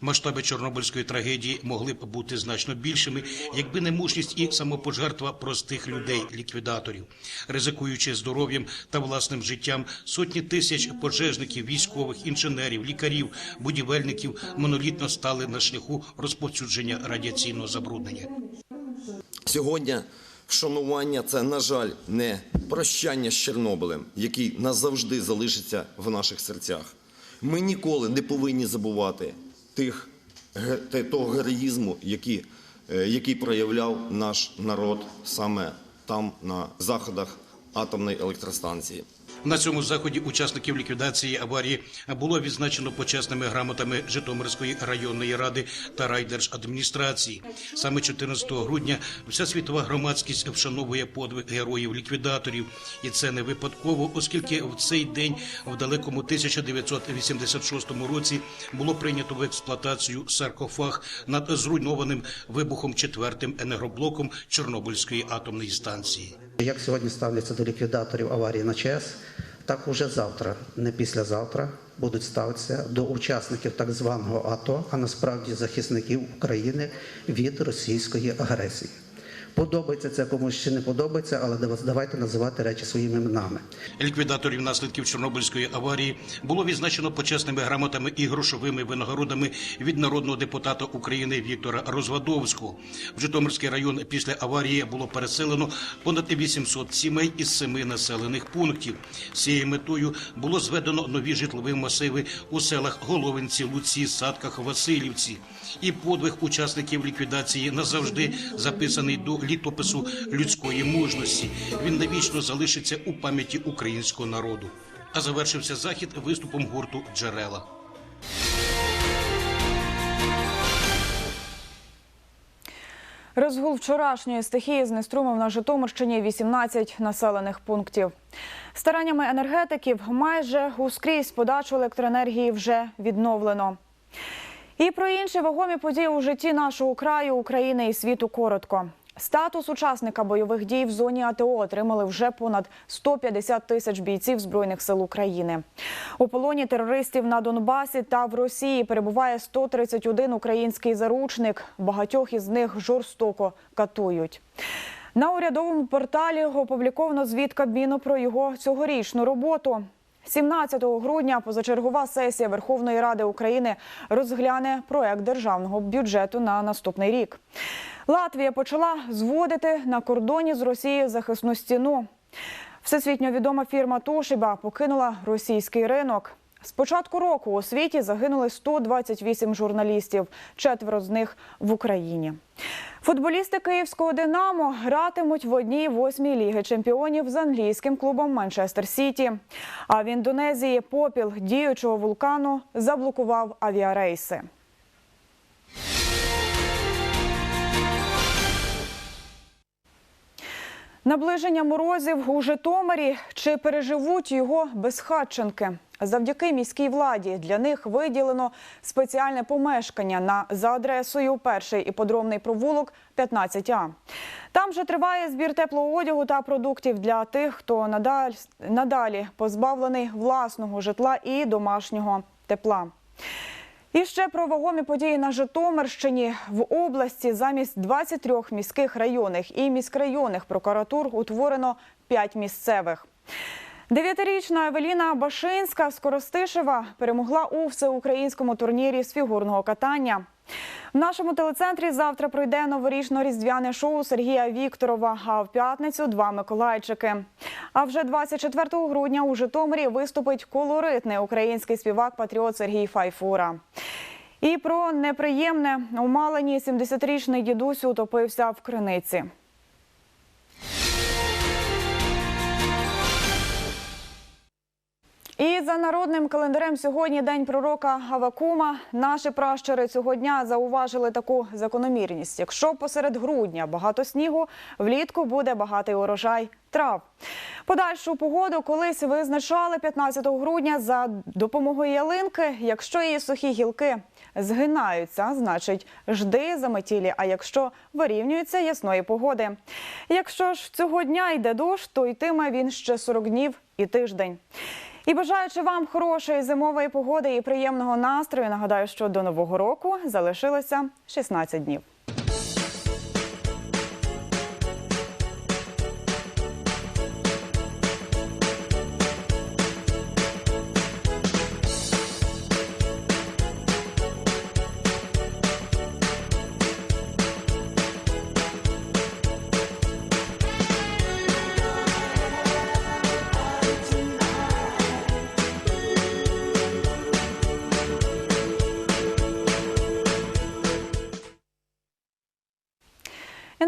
Масштаби Чорнобильської трагедії могли б бути значно більшими, якби не мужність і самопожертва простих людей, ліквідаторів. Ризикуючи здоров'ям та власним життям, сотні тисяч пожежників, військових, інженерів, лікарів, будівельників монолітно стали на шляху розповсюдження радіаційного забруднення. Сьогодні вшанування це, на жаль, не прощання з Чорнобилем, який назавжди залишиться в наших серцях. Ми ніколи не повинні забувати тих, того героїзму, який, е, який проявляв наш народ саме там, на заходах атомної електростанції. На цьому заході учасників ліквідації аварії було відзначено почесними грамотами Житомирської районної ради та райдержадміністрації. Саме 14 грудня вся світова громадськість вшановує подвиг героїв-ліквідаторів, і це не випадково, оскільки в цей день, в далекому 1986 році, було прийнято в експлуатацію саркофаг над зруйнованим вибухом четвертим енергоблоком Чорнобильської атомної станції. Як сьогодні ставляться до ліквідаторів аварії на ЧАЕС, так уже завтра, не післязавтра, будуть ставитися до учасників так званого АТО, а насправді захисників України від російської агресії. Подобається це комусь чи не подобається, але давайте називати речі своїми іменами. Ліквідаторів наслідків Чорнобильської аварії було відзначено почесними грамотами і грошовими винагородами від народного депутата України Віктора Розвадовського. В Житомирський район після аварії було переселено понад 800 сімей із семи населених пунктів. З цією метою було зведено нові житлові масиви у селах Головинці, Луці, Садках, Васильівці. І подвиг учасників ліквідації назавжди записаний до літопису людської мужності. Він навічно залишиться у пам'яті українського народу. А завершився захід виступом гурту Джерела. Розгул вчорашньої стихії знеструмив на Житомирщині 18 населених пунктів. Стараннями енергетиків майже ускрізь подачу електроенергії вже відновлено. І про інші вагомі події у житті нашого краю, України і світу коротко. Статус учасника бойових дій в зоні АТО отримали вже понад 150 тисяч бійців збройних сил України. У полоні терористів на Донбасі та в Росії перебуває 131 український заручник. Багатьох із них жорстоко катують. На урядовому порталі опубліковано звіт Кабміну про його цьогорічну роботу. 17 грудня позачергова сесія Верховної Ради України розгляне проект державного бюджету на наступний рік. Латвія почала зводити на кордоні з Росією захисну стіну. Всесвітньо відома фірма Тошиба покинула російський ринок. З початку року у світі загинули 128 журналістів, четверо з них в Україні. Футболісти київського Динамо гратимуть в одній восьмій ліги чемпіонів з англійським клубом Манчестер Сіті. А в Індонезії попіл діючого вулкану заблокував авіарейси. Наближення морозів у Житомирі чи переживуть його безхатченки? Завдяки міській владі для них виділено спеціальне помешкання на за адресою перший іпподромний провулок 15А. Там же триває збір теплого одягу та продуктів для тих, хто надаль, надалі позбавлений власного житла і домашнього тепла. І ще про вагомі події на Житомирщині в області замість 23 міських районних і міськрайонних прокуратур утворено 5 місцевих. Дев'ятирічна Евеліна Башинська з Коростишева перемогла у всеукраїнському турнірі з фігурного катання. В нашому телецентрі завтра пройде новорічно-різдвяне шоу Сергія Вікторова. А в п'ятницю два Миколайчики. А вже 24 грудня у Житомирі виступить колоритний український співак-патріот Сергій Файфура. І про неприємне у Малині 70-річний дідусь утопився в криниці. І за народним календарем сьогодні день пророка Авакума. Наші пращури цього дня зауважили таку закономірність. Якщо посеред грудня багато снігу, влітку буде багатий урожай трав. Подальшу погоду колись визначали 15 грудня за допомогою ялинки. Якщо її сухі гілки згинаються, значить жди заметілі. А якщо вирівнюються ясної погоди. Якщо ж цього дня йде дощ, то йтиме він ще 40 днів і тиждень. І бажаючи вам хорошої зимової погоди і приємного настрою, нагадаю, що до нового року залишилося 16 днів.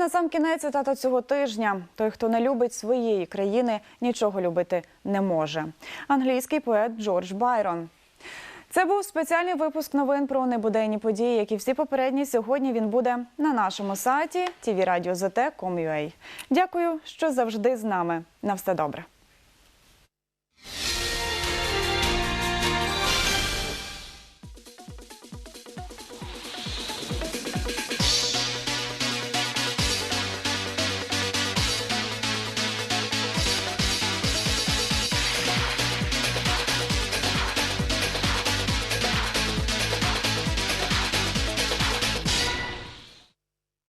На сам кінець цитата цього тижня: той, хто не любить своєї країни, нічого любити не може. Англійський поет Джордж Байрон. Це був спеціальний випуск новин про небуденні події, як і всі попередні. Сьогодні він буде на нашому сайті tvradio.zt.com.ua. Дякую, що завжди з нами. На все добре.